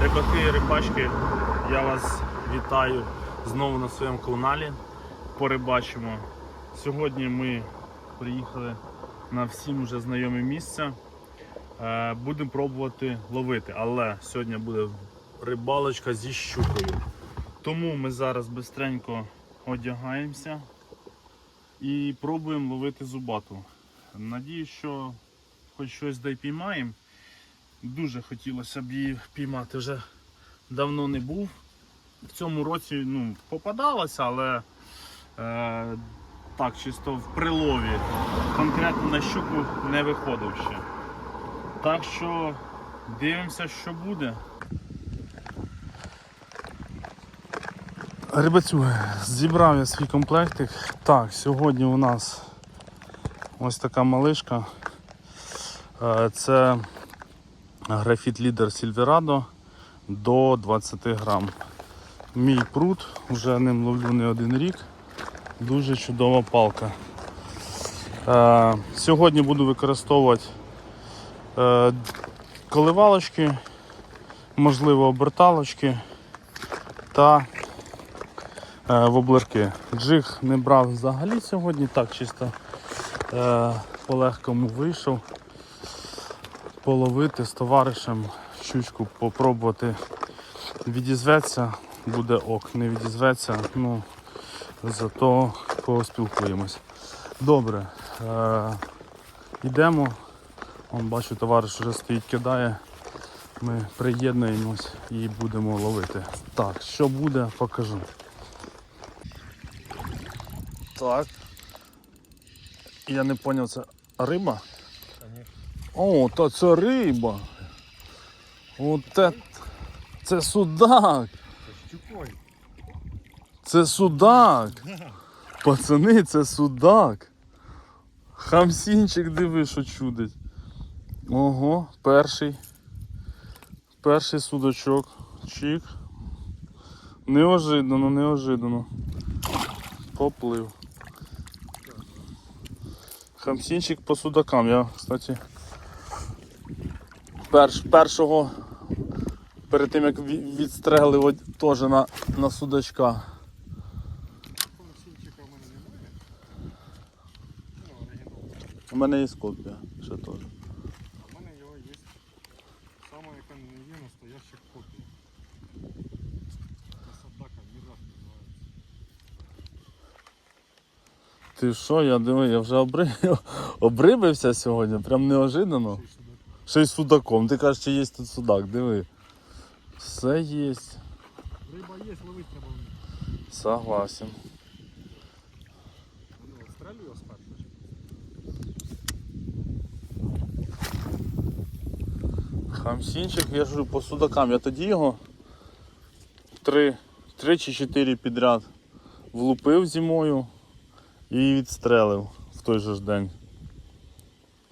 Рибаки і рибачки, я вас вітаю знову на своєму каналі. Порибачимо. Сьогодні ми приїхали на всім вже знайоме місце. Е, Будемо пробувати ловити, але сьогодні буде рибалочка зі щукою. Тому ми зараз бистренько одягаємося і пробуємо ловити зубату. Надію, що хоч щось дай піймаємо. Дуже хотілося б її піймати, вже давно не був. В цьому році ну, попадалося, але е, так, чисто в прилові. Конкретно на щуку не виходив ще. Так що дивимося, що буде. Рибацю, зібрав я свій комплектик. Так, сьогодні у нас ось така малишка. Е, Це графіт лідер Сільверадо до 20 грам. Мій пруд, вже ним ловлю не один рік. Дуже чудова палка. Е, Сьогодні буду використовувати е, коливалочки, можливо оберталочки та е, воблерки. Джиг не брав взагалі сьогодні, так чисто е, по легкому вийшов половити з товаришем щучку, попробувати відізветься, буде ок, не відізветься, ну зато поспілкуємось. Добре, е, йдемо. Вон, бачу, товариш вже стоїть, кидає. Ми приєднуємось і будемо ловити. Так, що буде, покажу. Так. Я не зрозумів, це риба? О, то це риба. От це, це судак. Це судак. Пацани, це судак. Хамсінчик диви, що чудить. Ого, перший. Перший судачок. Чик. Неожиданно, неожиданно. Поплив. Хамсінчик по судакам. Я, кстати, перш, першого перед тим як ві- відстрелив теж на, на судачка. У мене є копія ще теж. В мене його є. Саме яка не є настояща копія. Садака Міраж називається. Ти що, я диви, я вже обрив, обрибився сьогодні, прям неожиданно. Ще й судаком. Ти кажеш, чи є тут судак, диви. Все є. Риба є, ловити треба. Согласен. Хамсінчик, я ж говорю, по судакам. Я тоді його три, три чи чотири підряд влупив зимою і відстрелив в той же ж день.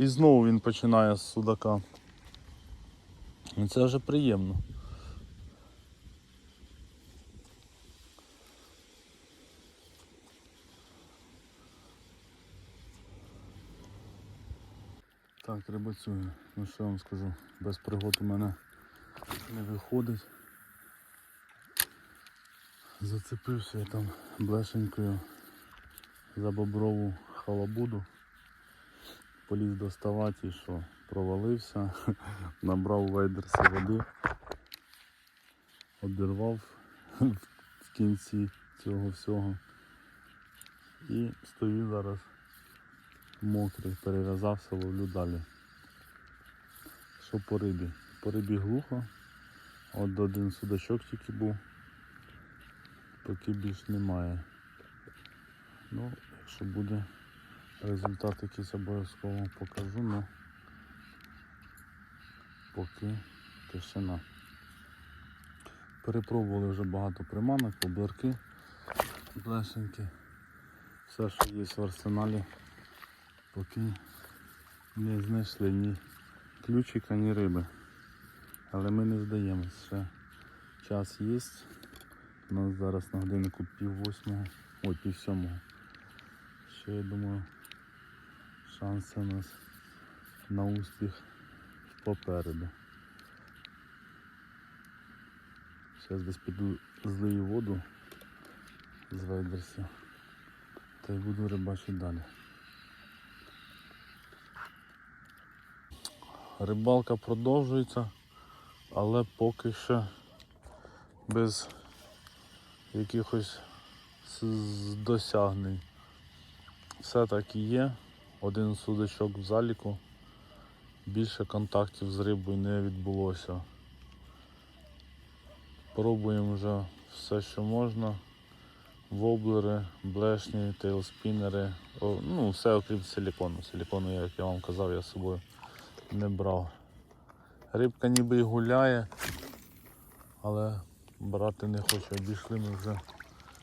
І знову він починає з судака. І це вже приємно. Так, рибацюю. Ну що я вам скажу, без пригод у мене не виходить. Зацепився я там блешенькою за боброву халабуду. Поліз доставати що, провалився, набрав вейдерса води, обірвав в кінці цього всього. І стою зараз мокрий, перев'язався, ловлю далі. Що по рибі? По рибі глухо. От один судачок тільки був. Поки більш немає. Ну, якщо буде результат якийсь обов'язково покажу, ну поки тишина. Перепробували вже багато приманок, обларки, блешеньки. Все, що є в арсеналі поки не знайшли ні ключика, ні риби. Але ми не здаємось, ще час є. У нас зараз на годиннику пів восьмого, ой, пів сьомого. Ще я думаю, шанси у нас на успіх попереду. Зараз десь піду злию воду з вейдерсів. Та й буду рибачити далі. Рибалка продовжується, але поки що без якихось досягнень. Все так і є. Один судачок в заліку. Більше контактів з рибою не відбулося. Пробуємо вже все, що можна. Воблери, блешні, тейлспінери. О, ну, все окрім силікону. Силікону, як я вам казав, я з собою не брав. Рибка ніби і гуляє, але брати не хоче. Обійшли ми вже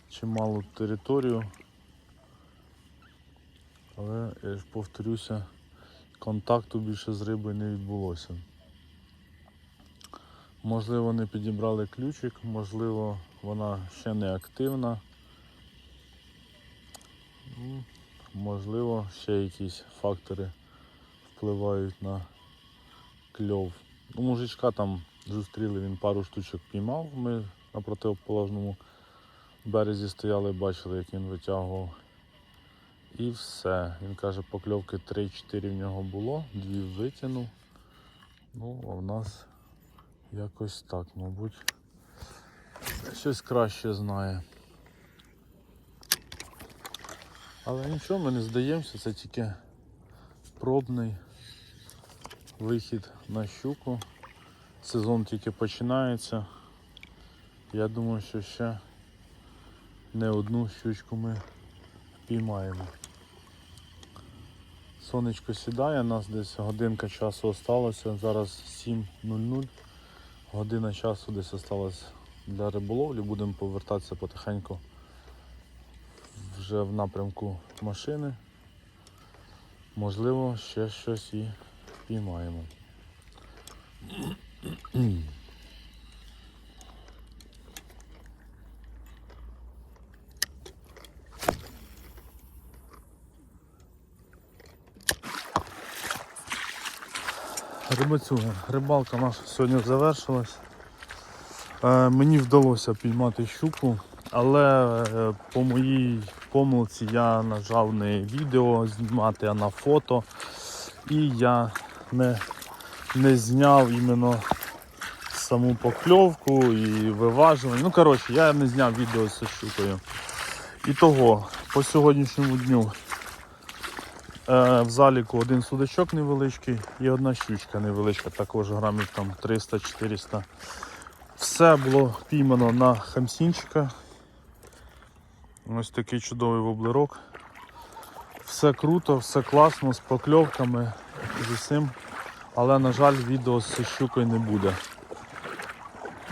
чималу територію. Але я ж повторюся, контакту більше з рибою не відбулося. Можливо, не підібрали ключик, можливо, вона ще не активна. Ну, Можливо, ще якісь фактори впливають на кльов. Ну, мужичка там зустріли, він пару штучок піймав. Ми на противоположному березі стояли, бачили, як він витягував. І все. Він каже, покльовки 3-4 в нього було, дві витягнув. Ну, а в нас якось так, мабуть. Щось краще знає. Але нічого, ми не здаємося, це тільки пробний вихід на щуку. Сезон тільки починається. Я думаю, що ще не одну щучку ми піймаємо. Сонечко сідає, у нас десь годинка часу осталося, зараз 7.00. Година часу десь осталась для риболовлі, будемо повертатися потихеньку вже в напрямку машини. Можливо, ще щось і піймаємо. Рибацюга, рибалка наша сьогодні завершилась. Е, мені вдалося піймати щуку, але е, по моїй помилці я нажав не відео знімати, а на фото. І я не, не зняв іменно саму покльовку і виважування. Ну, коротше, я не зняв відео з щукою. І того, по сьогоднішньому дню В заліку один судачок невеличкий і одна щучка невеличка, також грамів там 300-400. Все було піймано на хамсінчика. Ось такий чудовий воблерок. Все круто, все класно, з покльовками, з усім. Але, на жаль, відео з щукою не буде.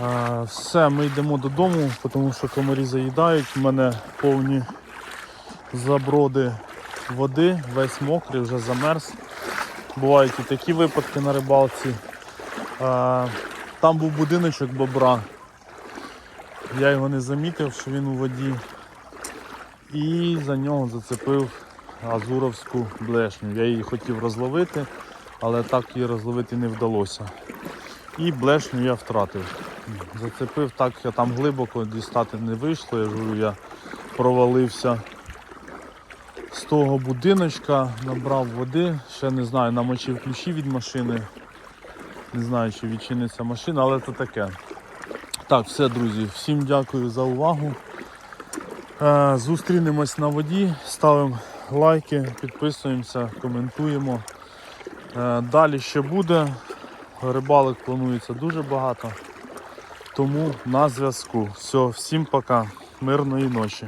Е, Все, ми йдемо додому, тому що комарі заїдають. У мене повні заброди води, весь мокрий, вже замерз. Бувають і такі випадки на рибалці. Там був будиночок бобра. Я його не замітив, що він у воді. І за нього зацепив азуровську блешню. Я її хотів розловити, але так її розловити не вдалося. І блешню я втратив. Зацепив так, я там глибоко дістати не вийшло, я ж говорю, я провалився з того будиночка, набрав води, ще не знаю, намочив ключі від машини. Не знаю, чи відчиниться машина, але це таке. Так, все, друзі, всім дякую за увагу. Е, Зустрінемось на воді, ставимо лайки, підписуємося, коментуємо. Е, Далі ще буде. Рибалок планується дуже багато. Тому на зв'язку. Все, всім пока, мирної ночі.